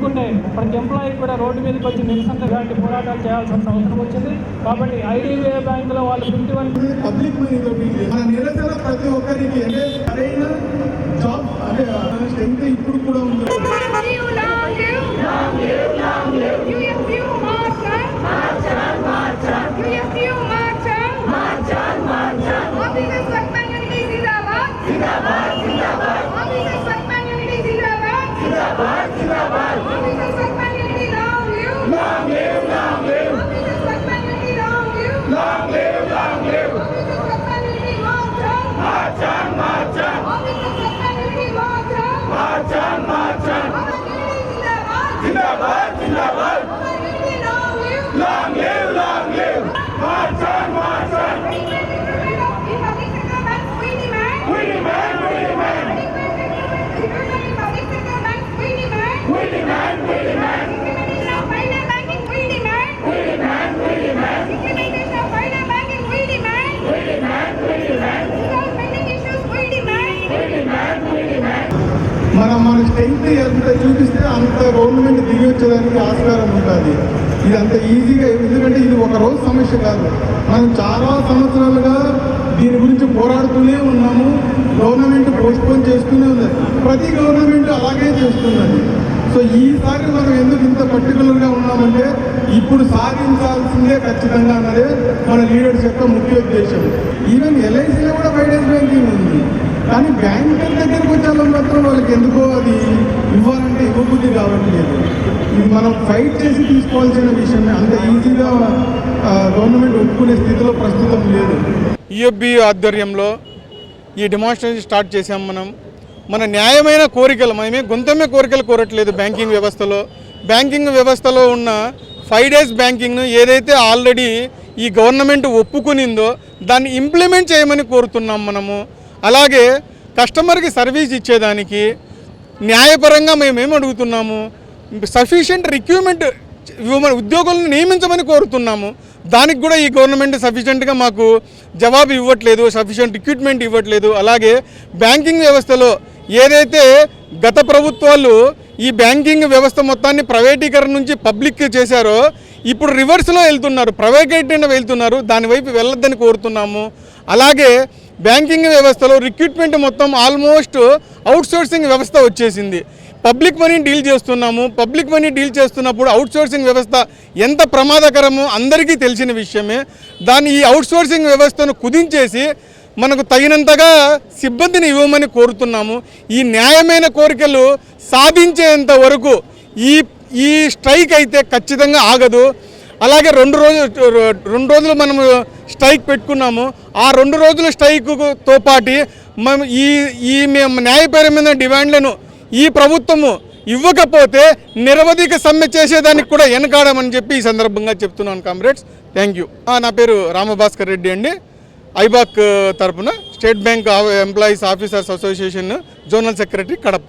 కోరుకుంటే ప్రతి ఎంప్లాయీ కూడా రోడ్డు మీదకి వచ్చి నిరసనగా లాంటి పోరాటాలు చేయాల్సిన అవసరం వచ్చింది. కాబట్టి ఐడీబీఐ బ్యాంకులో వాళ్ళు ఫిఫ్టీ వన్ పబ్లిక్ ప్రతి ఒక్కరికి जिंदाबाद जिंदाबाद మనం ఎంత చూపిస్తే అంత గవర్నమెంట్ దిగొచ్చేదానికి ఆస్కారం ఉంటుంది. ఇది అంత ఈజీగా ఎందుకంటే ఇది ఒక రోజు సమస్య కాదు. మనం చాలా సంవత్సరాలుగా దీని గురించి పోరాడుతూనే ఉన్నాము. గవర్నమెంట్ పోస్ట్పోన్ చేస్తూనే ఉంది. ప్రతి గవర్నమెంట్ అలాగే చేస్తున్నది. సో ఈసారి మనం ఎందుకు ఇంత పర్టికులర్గా ఉన్నామంటే ఇప్పుడు సాధించాల్సిందే ఖచ్చితంగా అన్నదే మన లీడర్స్ యొక్క ముఖ్య ఉద్దేశం ఈవెన్ ఎల్ఐసిలో కూడా ఫైవ్ డేస్ బ్యాంకింగ్ ఉంది కానీ బ్యాంకుల దగ్గరికి వచ్చే మాత్రం వాళ్ళకి ఎందుకో అది ఇవ్వాలంటే ఇవ్వబుద్ధి కావట్లేదు. ఇది మనం ఫైట్ చేసి తీసుకోవాల్సిన విషయమే. అంత ఈజీగా గవర్నమెంట్ ఒప్పుకునే స్థితిలో ప్రస్తుతం లేదు. ఈఎఫ్బి ఆధ్వర్యంలో ఈ డిమాన్స్ట్రేషన్ స్టార్ట్ చేసాం మనం. మన న్యాయమైన కోరికలు మనమే గొంతమే కోరికలు కోరట్లేదు బ్యాంకింగ్ వ్యవస్థలో. బ్యాంకింగ్ వ్యవస్థలో ఉన్న ఫైవ్ డేస్ బ్యాంకింగ్ను ఏదైతే ఆల్రెడీ ఈ గవర్నమెంట్ ఒప్పుకునిందో దాన్ని ఇంప్లిమెంట్ చేయమని కోరుతున్నాం మనము. అలాగే కస్టమర్కి సర్వీస్ ఇచ్చేదానికి న్యాయపరంగా మేము అడుగుతున్నాము? సఫిషియంట్ రిక్రూట్మెంట్ ఇవ్వమని ఉద్యోగులను నియమించమని కోరుతున్నాము. దానికి కూడా ఈ గవర్నమెంట్ సఫిషియెంట్గా మాకు జవాబు ఇవ్వట్లేదు సఫిషియెంట్ రిక్రూట్మెంట్ ఇవ్వట్లేదు. అలాగే బ్యాంకింగ్ వ్యవస్థలో ఏదైతే గత ప్రభుత్వాలు ఈ బ్యాంకింగ్ వ్యవస్థ మొత్తాన్ని ప్రైవేటీకరణ నుంచి పబ్లిక్ చేశారో ఇప్పుడు రివర్స్లో వెళ్తున్నారు ప్రైవేటైన వెళ్తున్నారు దానివైపు వెళ్ళొద్దని కోరుతున్నాము. అలాగే బ్యాంకింగ్ వ్యవస్థలో రిక్రూట్మెంట్ మొత్తం ఆల్మోస్ట్ అవుట్సోర్సింగ్ వ్యవస్థ వచ్చేసింది. పబ్లిక్ మనీ డీల్ చేస్తున్నాము. పబ్లిక్ మనీ డీల్ చేస్తున్నప్పుడు అవుట్సోర్సింగ్ వ్యవస్థ ఎంత ప్రమాదకరమో అందరికీ తెలిసిన విషయమే. దాన్ని ఈ అవుట్సోర్సింగ్ వ్యవస్థను కుదించేసి మనకు తగినంతగా సిబ్బందిని ఇవ్వమని కోరుతున్నాము. ఈ న్యాయమైన కోరికలు సాధించేంత వరకు ఈ ఈ స్ట్రైక్ అయితే ఖచ్చితంగా ఆగదు. అలాగే రెండు రోజులు రెండు రోజులు మనము స్ట్రైక్ పెట్టుకున్నాము. ఆ రెండు రోజుల స్ట్రైక్తో పాటు మేము ఈ ఈ మేము న్యాయపరమైన డిమాండ్లను ఈ ప్రభుత్వము ఇవ్వకపోతే నిరవధిక సమ్మె చేసేదానికి కూడా వెనకాడమని చెప్పి ఈ సందర్భంగా చెప్తున్నాను కామ్రేడ్స్. థ్యాంక్ యూ నా పేరు రామభాస్కర్ రెడ్డి అండి. ఐబాక్ తరపున state bank employees officers association zonal secretary Kadapa.